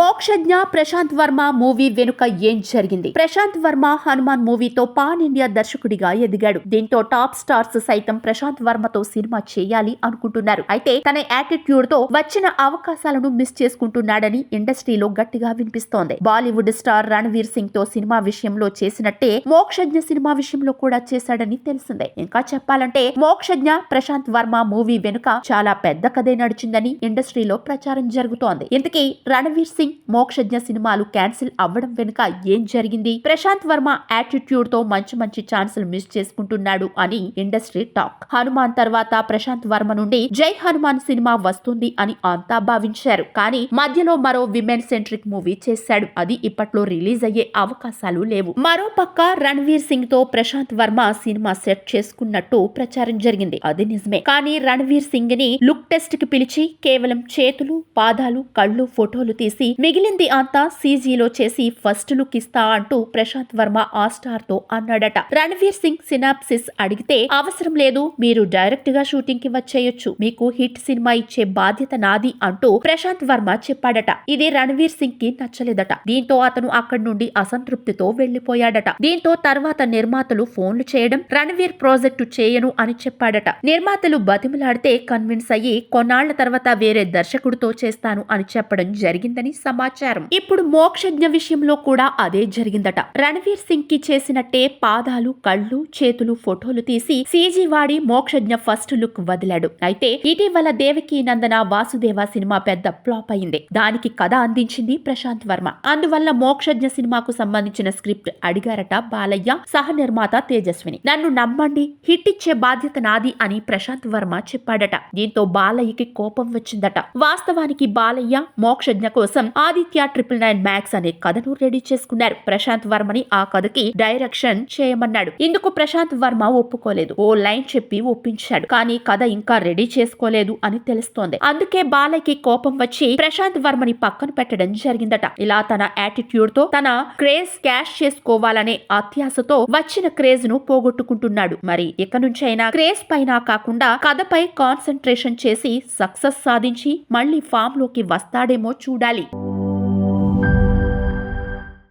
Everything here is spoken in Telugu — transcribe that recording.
మోక్షజ్ఞ ప్రశాంత్ వర్మ మూవీ వెనుక ఏం జరిగింది? ప్రశాంత్ వర్మ హనుమాన్ మూవీతో పాన్ ఇండియా దర్శకుడిగా ఎదిగాడు. దీంతో టాప్ స్టార్స్ సైతం ప్రశాంత్ వర్మతో సినిమా చేయాలి అనుకుంటున్నారు. అయితే తన యాటిట్యూడ్తో వచ్చిన అవకాశాలను మిస్ చేసుకుంటున్నాడని ఇండస్ట్రీలో గట్టిగా వినిపిస్తోంది. బాలీవుడ్ స్టార్ రణవీర్ సింగ్తో సినిమా విషయంలో చేసినట్టే మోక్షజ్ఞ సినిమా విషయంలో కూడా చేశాడని తెలిసిందే. ఇంకా చెప్పాలంటే మోక్షజ్ఞ ప్రశాంత్ వర్మ మూవీ వెనుక చాలా పెద్ద కథే నడిచిందని ఇండస్ట్రీలో ప్రచారం జరుగుతోంది. ఇంతకీ రణవీర్ సింగ్ మోక్షజ్ఞ సినిమాలు క్యాన్సిల్ అవ్వడం వెనుక ఏం జరిగింది? ప్రశాంత్ వర్మ యాటిట్యూడ్తో మంచి మంచి ఛాన్సులు మిస్ చేసుకుంటున్నాడు అని ఇండస్ట్రీ టాక్. హనుమాన్ తర్వాత ప్రశాంత్ వర్మ నుండి జై హనుమాన్ సినిమా వస్తుంది అని అంతా భావించారు. కానీ మధ్యలో మరో విమెన్ సెంట్రిక్ మూవీ చేశాడు. అది ఇప్పట్లో రిలీజ్ అయ్యే అవకాశాలు లేవు. మరో పక్క రణవీర్ సింగ్తో ప్రశాంత్ వర్మ సినిమా సెట్ చేసుకున్నట్టు ప్రచారం జరిగింది. అది నిజమే. కానీ రణవీర్ సింగ్ని లుక్ టెస్ట్కి పిలిచి కేవలం చేతులు పాదాలు కళ్ళు ఫోటోలు తీసి మిగిలింది అంతా సీజీలో చేసి ఫస్ట్ లుక్ ఇస్తా అంటూ ప్రశాంత్ వర్మ ఆ స్టార్తో అన్నాడట. రణవీర్ సింగ్ సినాప్సిస్ అడిగితే అవసరం లేదు మీరు డైరెక్ట్గా షూటింగ్కి వచ్చేయొచ్చు. మీకు హిట్ సినిమా ఇచ్చే బాధ్యత నాది అంటూ ప్రశాంత్ వర్మ చెప్పాడట. ఇది రణవీర్ సింగ్కి నచ్చలేదట. దీంతో అతను అక్కడి నుండి అసంతృప్తితో వెళ్ళిపోయాడట దీంతో తర్వాత నిర్మాతలు ఫోన్లు చేయడం రణవీర్ ప్రాజెక్టు చేయను అని చెప్పాడట. నిర్మాతలు బతిమలాడితే కన్విన్స్ అయ్యి కొన్నాళ్ళ తర్వాత వేరే దర్శకుడితో చేస్తాను అని చెప్పడం జరిగిందని సమాచారం. ఇప్పుడు మోక్షజ్ఞ విషయంలో కూడా అదే జరిగిందట. రణవీర్ సింగ్కి చేసినట్టే పాదాలు కళ్ళు చేతులు ఫోటోలు తీసి సీజీ వాడి మోక్షజ్ఞ ఫస్ట్ లుక్ వదిలాడు. అయితే ఇటీవల దేవకి నందన వాసుదేవ సినిమా పెద్ద ఫ్లాప్ అయింది. దానికి కథ అందించింది ప్రశాంత్ వర్మ. అందువల్ల మోక్షజ్ఞ సినిమాకు సంబంధించిన స్క్రిప్ట్ అడిగారట బాలయ్య సహ నిర్మాత తేజస్విని. నన్ను నమ్మండి హిట్ ఇచ్చే బాధ్యత నాది అని ప్రశాంత్ వర్మ చెప్పాడట. దీంతో బాలయ్యకి కోపం వచ్చిందట. వాస్తవానికి బాలయ్య మోక్షజ్ఞ కోసం ఆదిత్య ట్రిపుల్ నైన్ మ్యాక్స్ అనే కథను రెడీ చేసుకున్నారు. ప్రశాంత్ వర్మని ఆ కథకి డైరెక్షన్ చేయమన్నాడు. ఇందుకు ప్రశాంత్ వర్మ ఒప్పుకోలేదు. ఓ లైన్ చెప్పి ఒప్పించాడు. కానీ కథ ఇంకా రెడీ చేసుకోలేదు అని తెలుస్తోంది. అందుకే బాలయ్యకి కోపం వచ్చి ప్రశాంత్ వర్మని పక్కన పెట్టడం జరిగిందట. ఇలా తన యాటిట్యూడ్తో తన క్రేజ్ క్యాష్ చేసుకోవాలనే అత్యాశతో వచ్చిన క్రేజ్ను పోగొట్టుకుంటున్నాడు. మరి ఇక నుంచైనా క్రేజ్ పైన కాకుండా కథపై కాన్సన్ట్రేషన్ చేసి సక్సెస్ సాధించి మళ్ళీ ఫామ్లోకి వస్తాడేమో చూడాలి.